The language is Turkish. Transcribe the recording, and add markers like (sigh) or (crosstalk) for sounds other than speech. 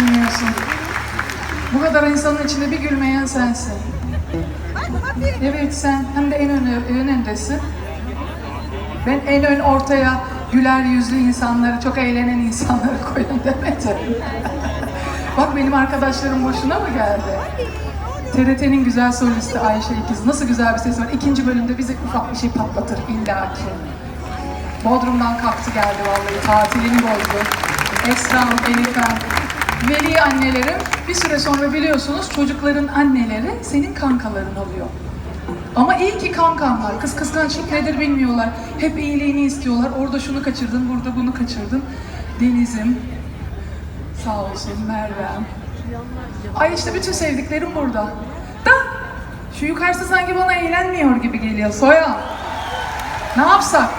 olsun. Bu kadar insanın içinde bir gülmeyen sensin. Evet sen hem de en ön, en öndesin. Ben en ön ortaya güler yüzlü insanları, çok eğlenen insanları (laughs) koyun demedim. Bak benim arkadaşlarım boşuna mı geldi? TRT'nin güzel solisti Ayşe İkiz. Nasıl güzel bir ses var. İkinci bölümde bize ufak bir şey patlatır illaki. Bodrum'dan kalktı geldi vallahi. Tatilini bozdu. Esra'm, Elif'em, veli annelerim bir süre sonra biliyorsunuz çocukların anneleri senin kankaların oluyor. Ama iyi ki kankamlar. Kız kıskançlık nedir bilmiyorlar. Hep iyiliğini istiyorlar. Orada şunu kaçırdın, burada bunu kaçırdın. Deniz'im, sağ olsun Merve'm. Ay işte bütün sevdiklerim burada. Da şu yukarısı sanki bana eğlenmiyor gibi geliyor. Soya. Ne yapsak?